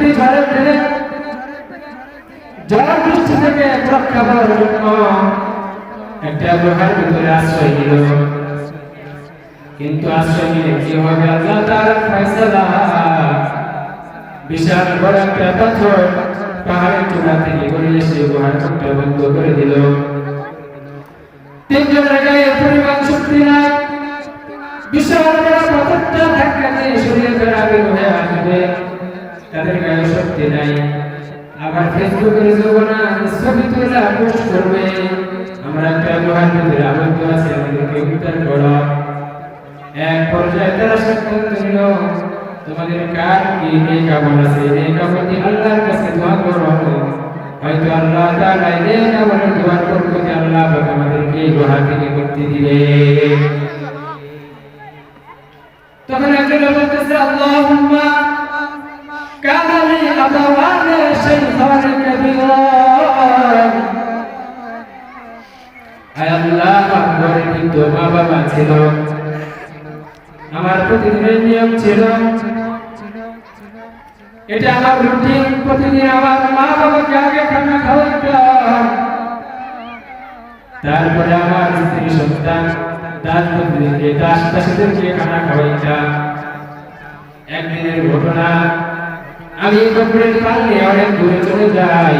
ব্যক্তি ঝড়ের দিনে ঝড় বৃষ্টি থেকে রক্ষা পাওয়ার জন্য একটা গুহার ভিতরে আশ্রয় নিল। কিন্তু আশ্রয় নিলে কি হবে? আল্লাহ তার ফয়সালা। বিশাল বড় একটা পাথর পাহাড়ের চূড়া থেকে গড়ে এসে গুহার মুখটা বন্ধ করে দিল। তিনজনের গায়ে পরিমাণ শক্তি নাই। বিশাল বড় পাথরটা ধাক্কা দিয়ে শরীরে বেড়াবে হয়ে আসবে। তাদের গায়ে শক্তি নাই আবার ফেসবুকের যুবনা ছবি তুলে পোস্ট করবে, আমরা একটা গুহার ভিতরে আবদ্ধ আছি, আমাদেরকে উদ্ধার করো। এক পর্যায়ে তারা সিদ্ধান্ত নিল, তোমাদের কার কি নেক আমল আছে? আমল দিয়ে আল্লাহর কাছে দোয়া করো। হয়তো আল্লাহ তাআলা এই আমলের দোয়া করতে আল্লাহ আমাদেরকে এই গুহা থেকে মুক্তি দিবে। তখন একজন বলতেছে, আল্লাহুম্মা কিন্তু মা বাবা ছিল। আমার প্রতিদিনের নিয়ম ছিল। এটা আমার রুটিন, প্রতিদিন আমার মা বাবাকে আগে খানা খাওয়াইতাম তারপরে আমার স্ত্রী সন্তান একদিনের ঘটনা আমি বকরের পাল্লে অনেক দূরে চলে যাই।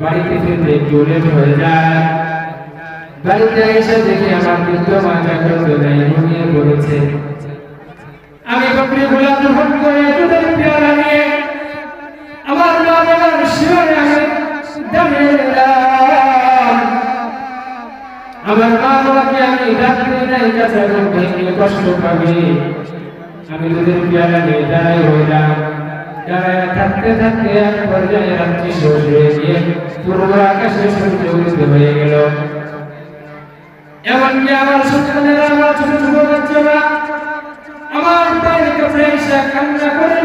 বাড়িতে ফিরতে লেট হয়ে যায়। বাড়িতে এসে দেখি আমার কিন্তু মা জাগ্রত নাই ঘুমিয়ে পড়েছে। আমি বকরি গুলা গ্রহণ করে দুধের পেয়ালা নিয়ে আমার বাবার শিবনে আমি দাঁড়িয়ে আমার মা বাবাকে আমি রাত্রে নাই কাছে কষ্ট পাবে। আমি দুধের পেয়ালা নিয়ে দাঁড়াই হইলাম থাকতে থাকতে এক পর্যায়ে হয়ে গিয়ে এমনকি আমার সন্তানেরা, আমার ছোট ছোট বাচ্চারা আমার পায়ের কাছে এসে কান্না করে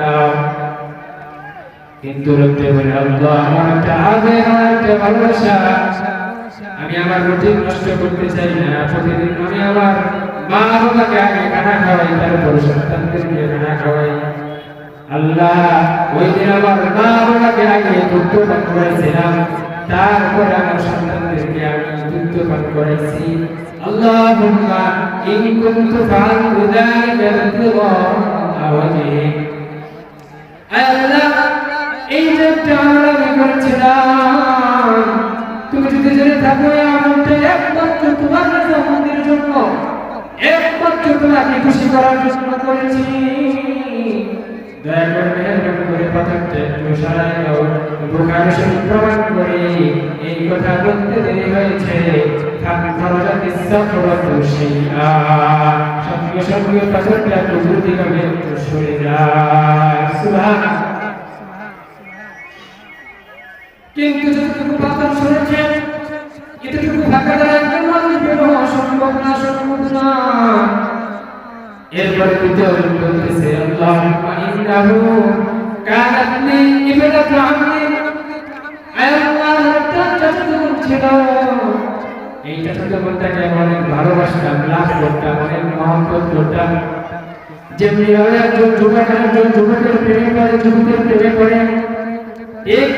দাও কিন্তু বলে আমার একটা আবেগ ভালোবাসা। আমি আমার রুটিন নষ্ট করতে চাই না, প্রতিদিন আমি আমার মা বাবাকে আগে খানা খাওয়াই, তারপর সন্তানদেরকে খানা খাওয়াই। আল্লাহ, ওই দিন আমার মা বাবাকে আগে দুগ্ধ পান করেছিলাম তারপরে আমার সন্তানদেরকে আমি দুগ্ধ পান করেছি আল্লাহুম্মা, ইন কুনতু ফাআলতু যালিকা ইবতিগা ওয়াজহিক আল্লাহ, এই যে একটা আমল আমি করেছিলাম। যদি জেনে থাকো আমলটা একমাত্র তোমার রাজামন্দির জন্য। একমাত্র তোমাকে খুশি করার জন্য করেছি। দয়া এই কথা বলতে হয়েছে। সঙ্গে সঙ্গে পাথরটা কিন্তু যতটুকু পাথর সরেছে এতটুকু ফাঁকা দ্বারা একজন মানুষ বের হওয়া সম্ভব না সম্ভব না। এরপরে দ্বিতীয় বলতেছে আল্লাহুম্মা ইন্নাহু কানাত লি ইবনাতু আমমি আল্লাহ একটা চাচাতো ছিল এই চাচাতো বোনটাকে আমি অনেক ভালোবাসতাম, লাভ করতাম, অনেক মহব্বত করতাম। যেমনি একজন যুবক একজন যুবকের প্রেমে পড়ে, যুবকের প্রেমে পড়ে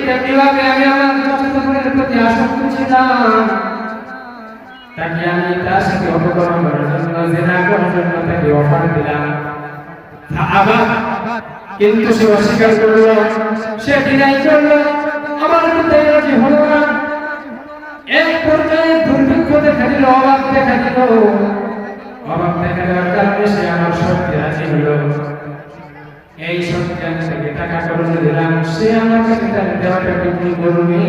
তেমনি আমি আমার চাচাতো বোনের প্রতি আসক্ত আমি কিন্তু সে অস্বীকার করল, সে ডিনাই করল, আমার রাজি হলো না। এক পর্যায়ে দুর্ভিক্ষ দেখা দিল অভাব দেখা দিল। অভাব দেখা দেওয়ার কারণে সে আমার শক্তি রাজি হলো এই শক্তি আমি তাকে টাকা খরচ দিলাম, সে আমার কাছে দেওয়াটা বিক্রি করবে।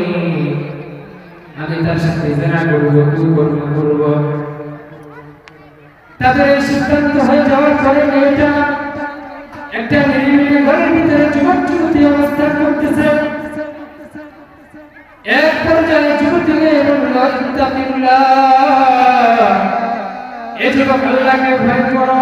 আমি তার সাথে জেনা করব কি করব। তাদের এই সিদ্ধান্ত হয়ে যাওয়ার পরে মেয়েটা একটা নিরিবিলি ঘরের ভিতরে যুবক যুবতী অবস্থান করতেছে। এক পর্যায়ে যুবতী মেয়ে বলল ইত্তাকিল্লাহ এ যুবক, আল্লাহকে ভয় করো।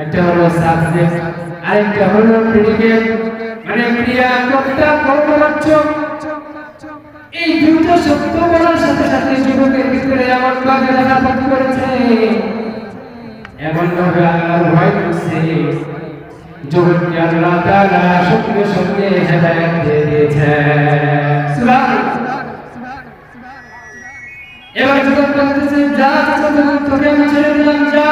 একটা হলো সাবজেক্ট আরেকটা হলো প্রেডিকেট মানে ক্রিয়া কর্তা কর্মবাচ্য এই দুটো সত্য বলার সাথে সাথে যুবকের ভিতরে এমন ভাবে রাখাপাত করেছে এমন ভাবে আল্লাহর ভয় করছে যুবককে আল্লাহ তাআলা সঙ্গে সঙ্গে হেদায়েত দিয়ে দিয়েছে সুবহানাল্লাহ এবার যুবক বলতেছে যা তোকে আমি ছেড়ে দিলাম যা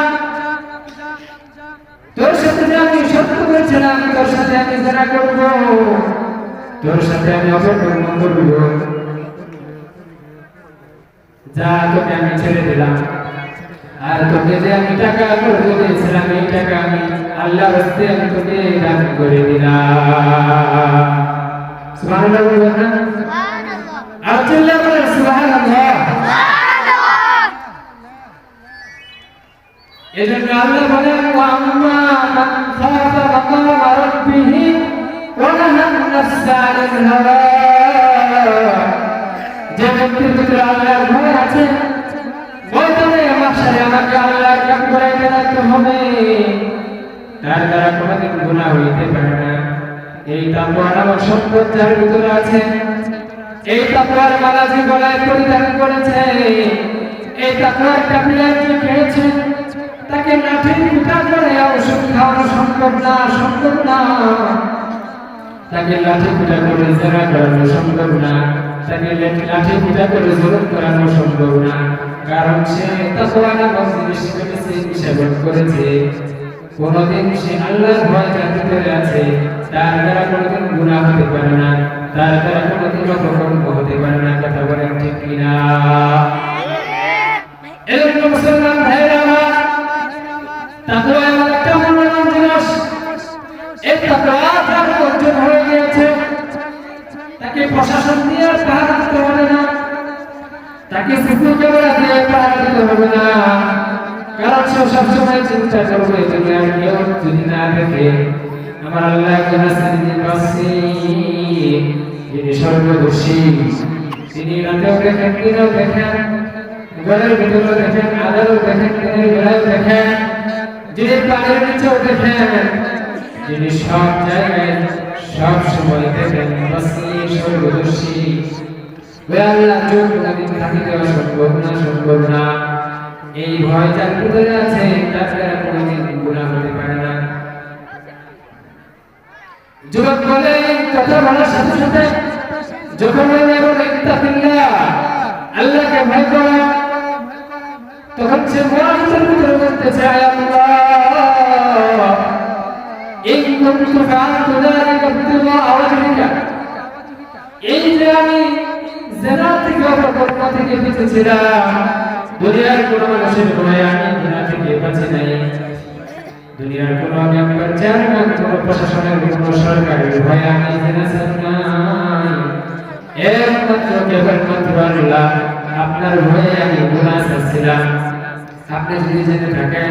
তোর সাথে যে আমি সত্য করেছিলাম তোর সাথে আমি জেনা করব। তোর সাথে আমি অপকর্ম করব। যা তোকে আমি ছেড়ে দিলাম। আর তোকে যে আমি টাকা করে দিয়েছিলাম এই টাকা আমি আল্লাহ রাস্তে আমি তোকে দান করে দিলাম। সুবহানাল্লাহ আর চিল্লা সুবহানাল্লাহ। এজন্য আল্লাহ বলেন যে ব্যক্তির ভিতরে আছে আমাকে আল্লাহর কাম করে বেড়াতে হবে। তার দ্বারা কোনোদিন গুনাহ হইতে পারে এই তাকওয়ার আমার সম্পদ যার ভিতরে আছে, এই তাকওয়ার মালা যে গলায় পরিধান করেছে। এই তাকওয়ার কাপিলা যে খেয়েছে তাকে লাঠির পিঠা করে ওষুধ খাওয়ানো সম্ভব না সম্ভব না। তাকে লাঠি পিঠা করে জেরা করানো সম্ভব না। তাকে লাঠি পিঠা করে জোরন করানো সম্ভব না। কারণ সে সেবন করেছে কোনদিন সে আল্লাহর ভয় আছে। তার দ্বারা কোনদিন গুনাহ হতে পারে না। তার দ্বারা কোনদিন অপকর্ম হতে পারে না। কথা বলেন ঠিক কিনা? এজন্য মুসলমান ভাইরা আমার তাকওয়া এমন একটা মূল্যবান জিনিস। এই তাকওয়া যার অর্জন হয়ে গিয়েছে। তাকে প্রশাসন দিয়ে পাহারা দিতে হবে না। তাকে সিসি ক্যামেরা দিয়ে পাহারা দিতে হবে না। কারণ সে সবসময় চিন্তা করবে যদি রাতেও দেখেন আদারও দেখেন দেখেন। যিনি পানির নিচেও দেখেন যিনি সব জায়গায় সব সময় দেখেন বাসীর, সর্বদর্শী ওই চোখ কোনদিন থাকি দেওয়া সম্ভব না সম্ভব না। এই ভয় যার ভিতরে আছে তার কোনোদিন গুণা হতে পারে না। যুবক বলে কথা বলার সাথে সাথে যখন বলে ইত্তাকিল্লাহ আল্লাহকে ভয় করা তখন সে মনের ভিতরে আয় আল্লাহ। যালিকা ইবতিগা ওয়াজহিকা এই যে আমি জেনা থেকে অপকর্ম থেকে দুনিয়ার কোন আমি থেকে বাঁচি নাই। দুনিয়ার কোন চেয়ারম্যান কোন প্রশাসনের কোন সরকারের ভয়ে আমি একমাত্র আপনার ভয়ে আমি ছাড়ছিলাম। আপনি যদি জেনে থাকেন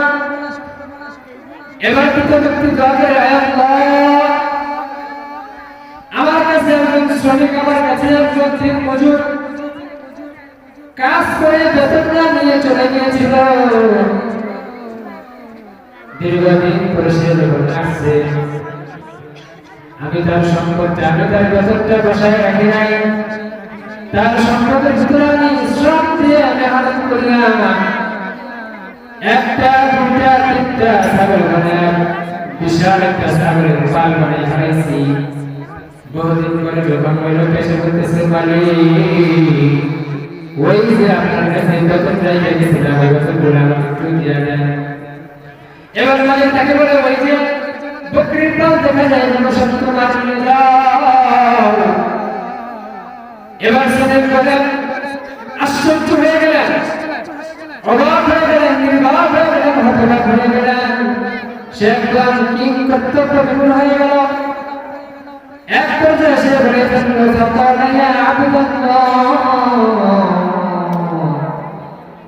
এবার আল্লাহ। আমার কাছে একজন শ্রমিক, আমার কাছে একজন মজুর। কাজ করে বেতনটা নিয়ে চলে গিয়েছিল। দীর্ঘদিন পরে সে যখন আসছে। আমি তার সম্পদটা আমি তার বেতনটা বসায় রাখি নাই। তার সম্পদের ভিতরে আমি শ্রম দিয়ে আমি আনন্দ করলাম একটা দুটা তিনটা ছাগল বানায় বিশাল একটা ছাগলের পাল বানাই খাইছি বহুদিন পরে যখন ওই লোক এসে বলতেছে ওই যে আপনার কাছে বেতন চাইতে গেছিলাম, ওই বেতনগুলো একটু দিয়ে দেন। এবার মালিক তাকে বলে, ওই যে বকরির পাল দেখা যায় জনসত্য মারলে যাও। এবার শোনেন বলেন আশ্চর্য হয়ে গেলেন। অবাক হয়ে গেলেন নির্বাক হয়ে গেলেন হতবাক হয়ে গেলেন সে একদম কিং কর্তব্য বিমূল হয়ে গেল এক পর্যায়ে সে বলে ফেলল সকলাইয়া আবুদাল্লাহ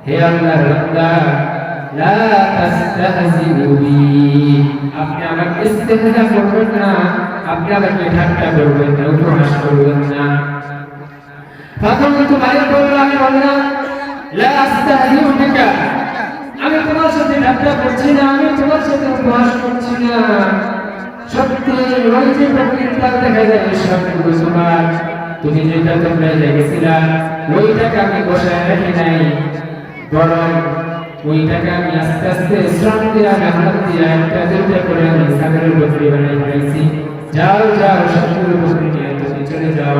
হে আল্লাহর বান্দা লা তাস্তাহজিউ বি আপনি আমাকে ইস্তেহজা করবেন না আপনি আমাকে ঠাট্টা করবেন না উপহাস করবেন না فقلت ভাই বলল আমি বললাম লা আস্তাহজিউ বিকা আমি তোমার সাথে ঠাট্টা করছি না, আমি তোমার সাথে উপহাস করছি না। সত্যি, ওই যে প্রকৃতিটা দেখা যায় সবটুকু তোমার তুমি যেটা তোমরা দেখেছিলা, ওইটাকে আমি বসায় রাখি নাই। বরং ওইটাকে আমি আস্তে আস্তে শ্রম দিয়ে মেহনত দিয়ে, একটা দুইটা করে আমি সাগরের বকরি বানাই ফেলেছি। যাও যাও সবগুলো বকরি নিয়ে তুমি চলে যাও।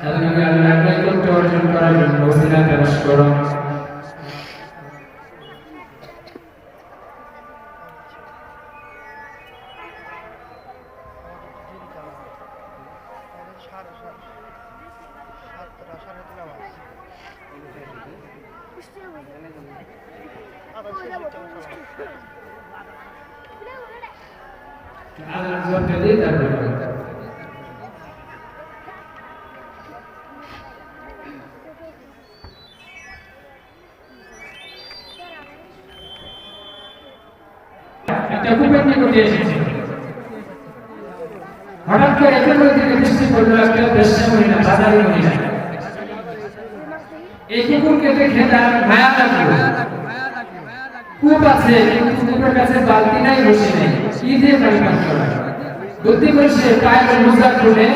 তাদেরকে আল্লাহকে নৈকট্য অর্জন করার জন্য ওসিলা তালাশ করো আল্লাহ জবাবটা দিয়ে তারপরে নিকটে এসেছে হঠাৎ করে একের মধ্যে দৃষ্টি পড়ল একটা বেশ্যা মহিলা বাজারি মহিলা। এই কুকুরকে দেখে তার মায়া লাগল। কূপ আছে, কিন্তু কূপের কাছে বালতি নাই, বসে নেই। কি দিয়ে পানি পান করা? বুদ্ধি করে সে পায়ের মোজা খুলে,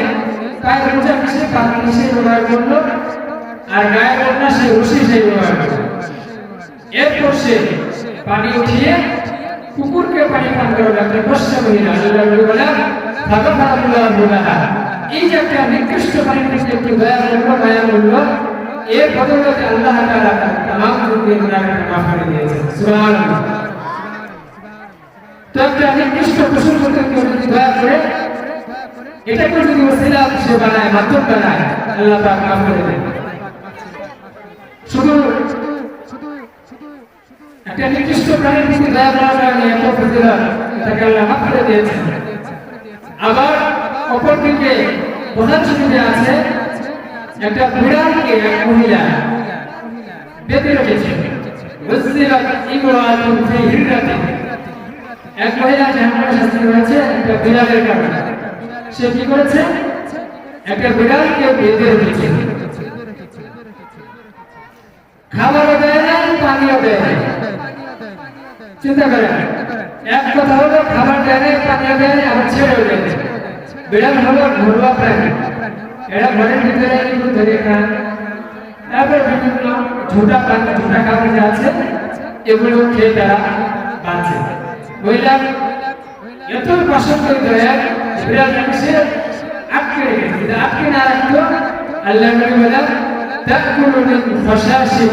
পায়ের মোজা মিশে পানি মিশে ব্যবহার করল, আর গায়ের ওড়না সে রশি সে ব্যবহার করল। এরপর সে পানি উঠিয়ে কুকুরকে পানি পান করার একটা বর্ষা মহিলা আল্লাহ বলে ভালো ভালো বলা এই যে একটা নিকৃষ্ট পানির প্রতি একটু দয়া করলো মায়া করলো এর বদৌলতে আল্লাহ তাআলা তার तमाम যুগের গুনাহকে মাফ করে দিয়েছেন সুবহানাল্লাহ তো একটা নিকৃষ্ট পশুর প্রতি কেউ যদি দয়া করে এটাকে যদি ওসিলা সে বানায় মাধ্যম বানায় আল্লাহ পাক মাফ করে দেন শুধু একটা নির্দিষ্ট প্রতি দয়া তাকে আল্লাহ মাফ করে আবার আছে একটা বিড়ালকে এক মহিলা বেঁধে রেখেছে। সে কি করেছে? একটা বিড়ালকে খাবারও দেয় না, পানিও দেয় না। চিন্তা করেন এক কথা হলো, খাবার দেয় না পানিও দেয় না আবার ছেড়েও দেয় না বিড়াল হলো ঘরোয়া প্রাণী। এরা ঘরের ভিতরে কিন্তু ধরে খান তারপর বিভিন্ন ঝোটা পানি ঝোটা খাবার যা আছে, এগুলো খেয়ে তারা বাঁচে। মহিলা এত পছন্দ করে বিড়ালটাকে সে আটকে রেখেছে। আটকে না রাখতো, আল্লাহ নবী বলেন তাকুলু মিন ফাশাশিল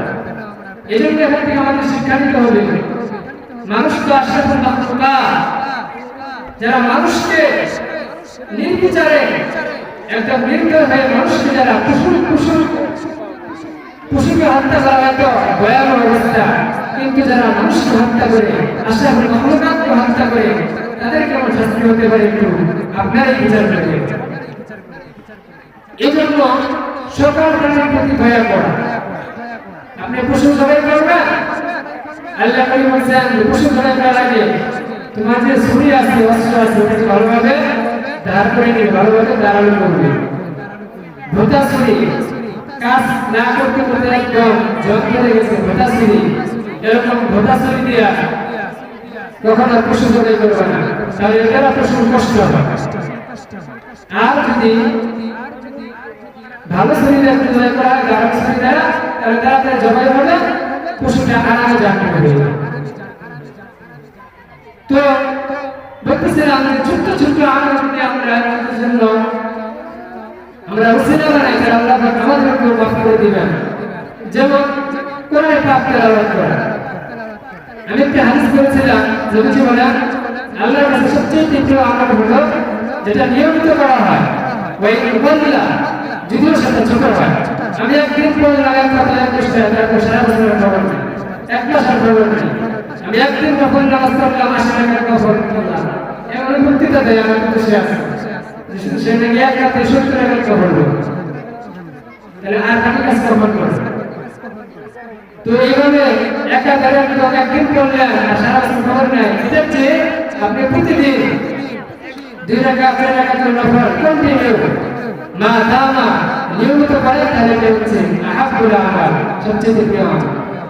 এই এখান থেকে আমাদের শিক্ষা নিতে হবে মানুষ তো আশরাফুল মাখলুকাত যারা মানুষকে নির্বিচারে, একটা নির্দয় হয়ে মানুষকে যারা কুসুম কুসুম পশুকে হত্যা করা হয়তো ভয়াবহ অবস্থা কিন্তু যারা মানুষকে হত্যা করে আশরাফুল মাখলুকাতকে হত্যা করে, তাদের কেমন শাস্তি হতে পারে একটু আপনারাই বিচার করবেন। এই জন্য সকল প্রাণীর প্রতি করা আপনি পশু জবাই করবেন? আল্লাহ করি বলছেন পশু জবাই করার আগে তোমার যে ছুরি আছে, অস্ত্র আছে, ওটাকে ভালোভাবে ধার করে নিয়ে, ভালোভাবে ধারালো করবে। ভোতা ছুরি, কাজ না করতে করতে একদম জং ধরে গেছে, ভোতা ছুরি। এরকম ভোতা ছুরি দিয়া কখনো পশু করবে না। তাহলে কষ্ট হবে। আর যদি ভালো শরীরে করা শরীর তাহলে করে একটা হাদিস আল্লাহর কাছে সবচেয়ে প্রিয় আমল হলো যেটা নিয়মিত করা হয়। ওই উপাদিলা যদিও সেটা ছোট হয়। আমি একদিন পড়লাম এক কথা এক পৃষ্ঠা তারপর সারা বছরের খবর নেই এক আমি একদিন কখন নামাজ পড়লাম আসে না কেন খবর করলাম এমন বক্তৃতা দেয় আমার কিন্তু আছে। আপনি প্রতিদিন দুই টাকা নফর কন্টিনিউ মা দামা নিয়মিত করেন তাহলে এটা হচ্ছে আহাবুল আমার সবচেয়ে প্রিয়।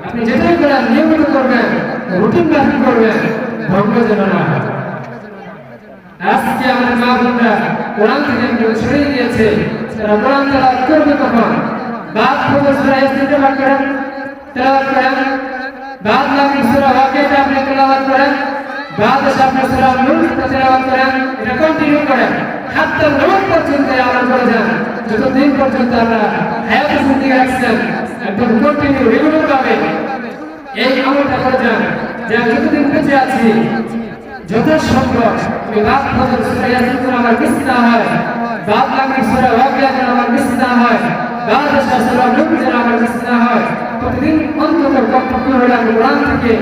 আপনি যেটাই করেন, নিয়মিত করবেন, রুটিন মাফিক করবেন, ভঙ্গ যেন না আজকে আমাদের মা বোনরা কোরআন থেকে সরিয়ে দিয়েছে। তারা কোরআন তেলাওয়াত করবে কখন? বাদ খবর সূরা ইয়াসিন তেলাওয়াত করেন। তেলাওয়াত করেন। বাদ লাগি সূরা আপনি তেলাওয়াত করেন। বাদ এসে আপনি সূরা নূর করেন এটা কন্টিনিউ করেন হাত্তা নূর পর্যন্ত আমল করে যান যতদিন পর্যন্ত আমরা হায়াতে জিন্দেগি রাখছেন একদম কন্টিনিউ রেগুলার ভাবে এই আমলটা করে যান যে যতদিন বেঁচে আছি যথাসম্ভব আমি রাত ফজর সূরা ইয়াসিন আমার মিস না হয় বাদ লাগি সূরা ওয়াকিয়া আমার মিস না হয় বাদ সূরা নূর আমার মিস না হয় প্রতিদিন অন্তত কমপক্ষে হলে আমি কোরআন থেকে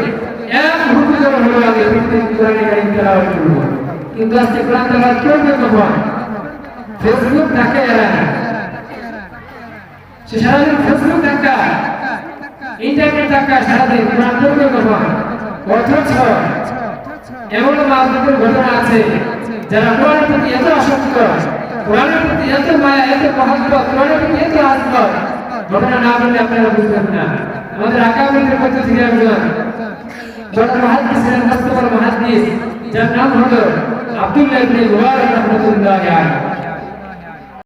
এক হুকুম যেন হলো আমি প্রতিদিন কোরআনে কারিম তেলাওয়াত করব। কিন্তু আজকে কোরআন তেলাওয়াত করবে কখন ফেসবুক ডাকে এরা। সে সারাদিন ফেসবুক দেখা। ইন্টারনেট দেখা সারাদিন। কোরআন পড়বে কখন অথচ এমন মাধ্যমের ঘটনা আছে, যারা কোরআনের প্রতি এত আসক্ত, কোরআনের প্রতি এত মায়া, এত বললে আপনারা বুঝবেন না। যার নাম হলো আব্দুল্লাহ